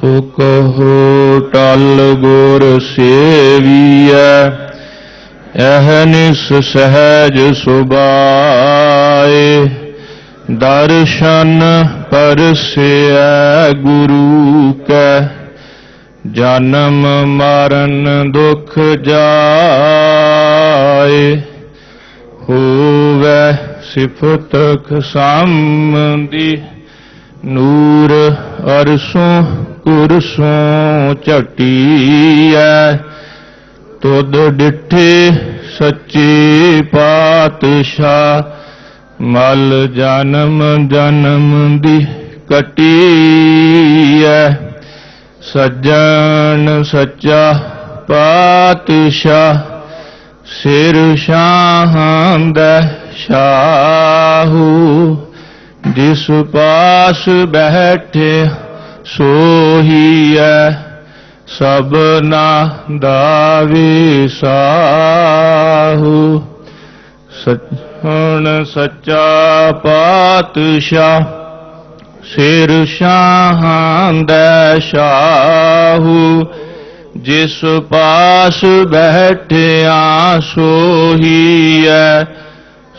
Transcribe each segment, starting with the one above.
ਸੋ ਕਹੋ ਟਲ ਗੁਰ ਸੇਵੀਐ, ਇਹ ਨਿਸ ਸਹਿਜ ਸੁਭਾਏ। ਦਰਸ਼ਨ ਪਰਸਿਐ ਗੁਰੂ ਕੈ, ਜਨਮ ਮਰਨ ਦੁਖ ਜਾਏ। ਹੋਵੇ ਸਿਫਤ ਖਸੰਦੀ ਨੂਰ ਅਰਸੋਂ ਕੁਰਸੋਂ ਝਟੀਐ, ਤੁਧ ਡਿਠੇ ਸੱਚੇ ਪਾਤਸ਼ਾਹ, ਮਲ ਜਨਮ ਜਨਮ ਦੀ ਕਟੀਐ। ਸੱਜਣ ਸੱਚਾ ਪਾਤਸ਼ਾਹ, ਸਿਰ ਸ਼ਾਹਾਂ ਦਾ ਸ਼ਾਹੂ। ਜਿਸ ਪਾਸ ਬੈਠੇ ਸੋਹੀਐ ਸਭਨਾ ਦਾ ਵਿਸਾਹੂ ਸੱਚਣ ਸੱਚਾ ਪਾਤਸ਼ਾਹ, ਸਿਰ ਸ਼ਾਹਾਂ ਦਾ ਸ਼ਾਹੂ। ਜਿਸ ਪਾਸ ਬੈਠਿਆ ਸੋਹੀਐ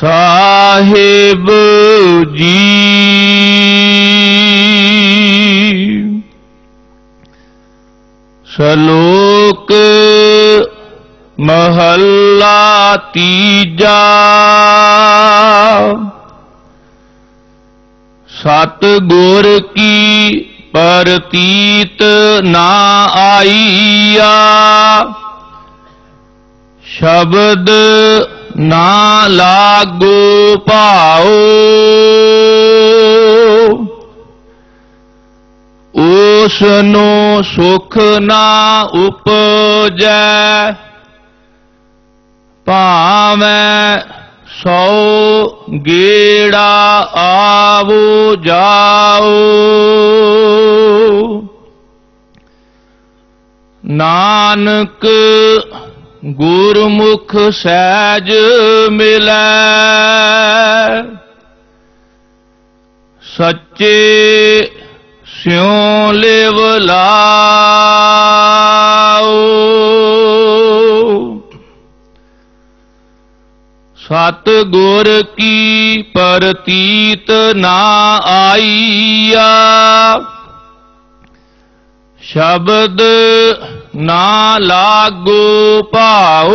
ਸਾਹਿਬ ਜੀ। ਸ਼ਲੋਕ ਮਹੱਲਾ ਤੀਜਾ। ਸਤ ਗੁਰ ਕੀ ਪਰਤੀਤ ਨਾ ਆਈਆ। ਸ਼ਬਦ ਨਾ ਲਾਗੋ ਭਾਉ। ਉਸ ਨੂੰ ਸੁਖ ਨਾ ਉਪਜੈ। ਭਾਵੇਂ ਸੋ ਗੇੜਾ ਆਵੋ ਜਾਓ ਨਾਨਕ ਗੁਰਮੁਖ ਸਹਿਜ ਮਿਲੈ। ਸੱਚੇ ਸਿਉ ਲਿਵ ਲਾਓ। ਸਤ ਗੁਰ ਕੀ ਪਰਤੀਤ ਨਾ ਆਈਆ। ਸ਼ਬਦ ਨਾ ਲਾਗੋ ਭਾਉ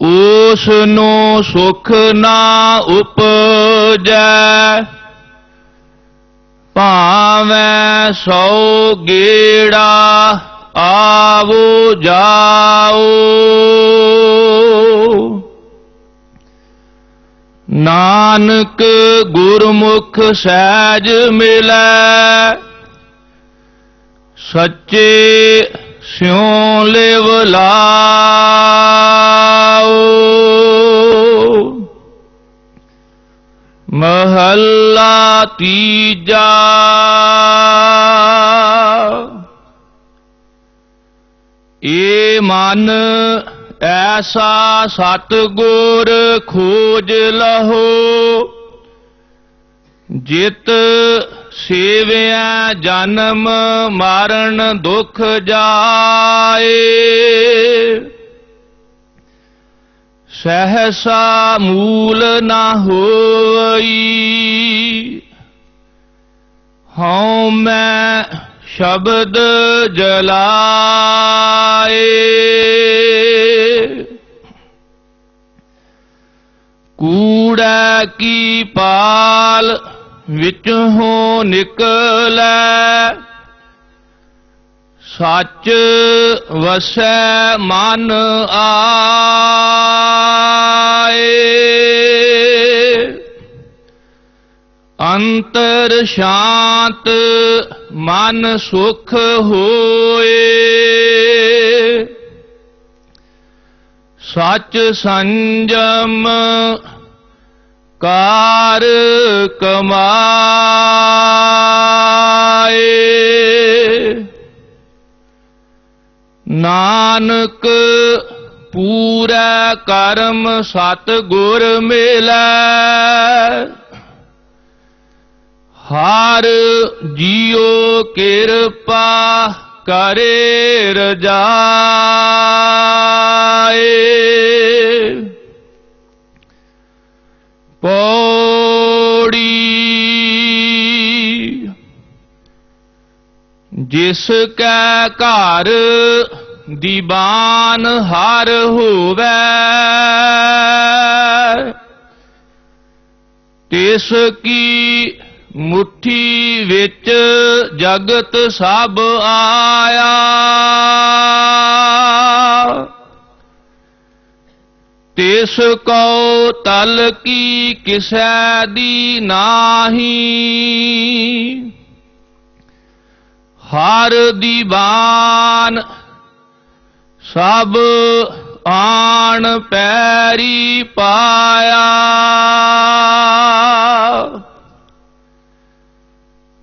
ਉਸ ਨੂੰ ਸੁਖ ਨਾ ਉਪਜੈ ਭਾਵੇਂ ਸੋ ਗੇੜਾ ਆਵੋ ਜਾਓ। ਨਾਨਕ ਗੁਰਮੁਖ ਸਹਿਜ ਮਿਲੈ ਸੱਚੇ ਸਿਉ ਲਿਵ ਲਾਓ। ਮਹੱਲਾ ਤੀਜਾ ਏ ਮਨ ਐਸਾ ਸਤਗੁਰ ਖੋਜ ਲਹੋ, ਜਿਤ ਸੇਵਿਆ ਜਨਮ ਮਾਰਨ ਦੁਖ ਜਾਏ। ਸਹਸਾ ਮੂਲ ਨਾ ਹੋਈ ਹਉ ਮੈਂ ਸ਼ਬਦ ਜਲਾਏ। ਕੂੜਾ ਕੀ ਪਾਲ ਵਿੱਚੋਂ ਨਿਕਲੈ? ਸੱਚ ਵਸੈ ਮਨ ਆਏ। ਅੰਤਰ ਸ਼ਾਂਤ ਮਨ ਸੁਖ ਹੋਏ। ਸਚ ਸੰਜਮ ਕਾਰ ਕਮਾਏ। ਨਾਨਕ ਪੂਰਾ ਕਰਮ ਸਤ ਗੁਰ ਮਿਲੈ। ਹਰ ਜੀਉ ਕਿਰਪਾ ਕਰੇ ਰਜਾਏ। ਪੌੜੀ ਜਿਸ ਕੈ ਘਰ ਦੀਵਾਨ ਹਰ ਹੋਵੇ ਤਿਸ ਕੀ ਮੁਠੀ ਵਿੱਚ ਜਗਤ ਸਭ ਆਇਆ। ਤਿਸ ਕੋ ਤਲ ਕੀ ਕਿਸੈ ਦੀ ਨਾਹੀ। ਹਰ ਦੀਵਾਨ ਸਭ ਆਣ ਪੈਰੀ ਪਾਇਆ।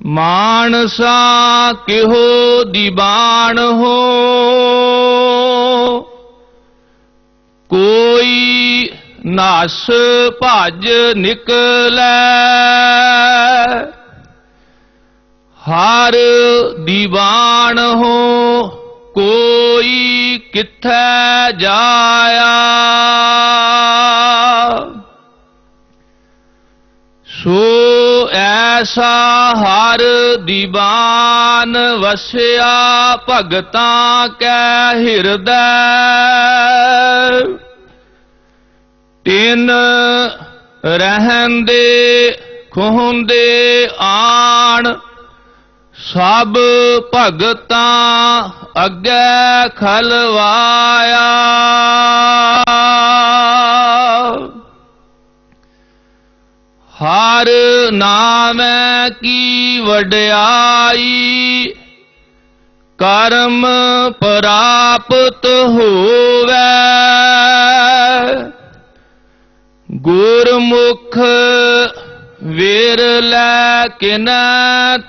ਮਾਨਸਾ ਕਿਹੋ ਦੀਵਾਨ ਹੋ? ਕੋਈ ਨਾਸ ਭਜ ਨਿਕਲੈ। ਹਰ ਦੀਵਾਨ ਹੋ, ਕੋਈ ਕਿੱਥੈ ਜਾਇਆ? ਸੋ ਐਸਾ ਹਰ ਦੀਵਾਨ ਵਸਿਆ ਭਗਤਾਂ ਕੈ ਹਿਰਦੈ। ਤਿਨ ਰਹਿੰਦੇ ਖੁੰਦੇ ਆਣ, ਸਭ ਭਗਤਾਂ ਅੱਗੇ ਖਲਵਾਇਆ। ਹਰ ਨਾਮੈ ਕੀ ਵਡਿਆਈ ਕਰਮ ਪ੍ਰਾਪਤ ਹੋਵੇ। ਗੁਰਮੁਖ ਵਿਰਲੇ ਕਿਨ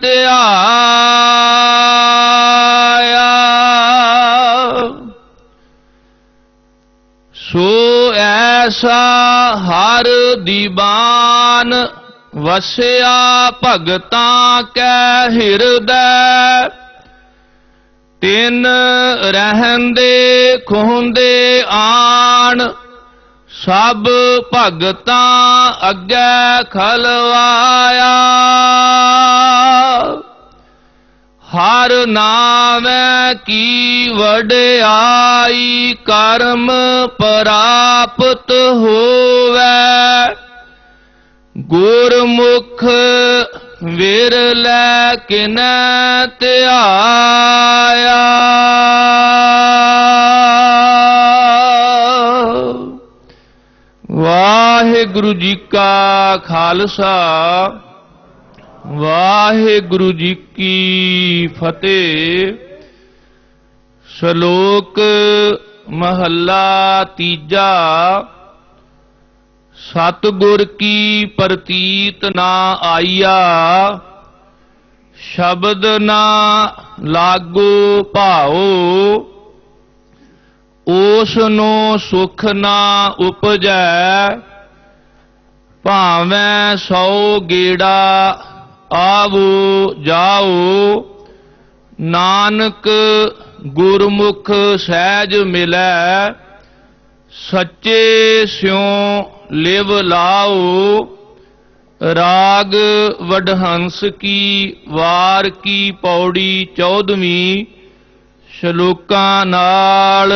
ਧਿਆਇਆ। ਸੋ ਐਸਾ ਹਰ ਦੀਵਾਨ ਵਸਿਆ ਭਗਤਾਂ ਕੈ ਹਿਰਦੈ। ਤਿੰਨ ਰਹਿੰਦੇ ਖੁੰਦੇ ਆਣ, ਸਭ ਭਗਤਾਂ ਅੱਗੇ ਖਲਵਾਇਆ। ਹਰ ਨਾਮੈ ਕੀ ਵਡਿਆਈ ਕਰਮ ਪ੍ਰਾਪਤ ਹੋਵੇ। ਗੁਰਮੁਖ ਵਿਰਲੇ ਕਿਨ ਧਿਆਇਆ। ਵਾਹਿਗੁਰੂ ਜੀ ਕਾ ਖਾਲਸਾ। ਵਾਹਿਗੁਰੂ ਜੀ ਕੀ ਫਤਿਹ। ਸ਼ਲੋਕ ਮਹੱਲਾ ਤੀਜਾ। ਸਤਿਗੁਰ ਕੀ ਪ੍ਰਤੀਤ ਨਾ ਆਈਆ, ਸ਼ਬਦ ਨਾ ਲਾਗੋ ਭਾਓ। ਉਸ ਨੂੰ ਸੁਖ ਨਾ ਉਪਜੈ, ਭਾਵੇਂ ਸੌ ਗੇੜਾ ਆਵੋ, ਜਾਓ। ਨਾਨਕ ਗੁਰਮੁਖ ਸਹਿਜ ਮਿਲੈ, ਸੱਚੇ ਸਿਉ ਲਿਵ ਲਾਓ। ਰਾਗ ਵਡਹੰਸ ਕੀ ਵਾਰ ਕੀ ਪੌੜੀ 14ਵੀਂ ਸ਼ਲੋਕਾਂ ਨਾਲ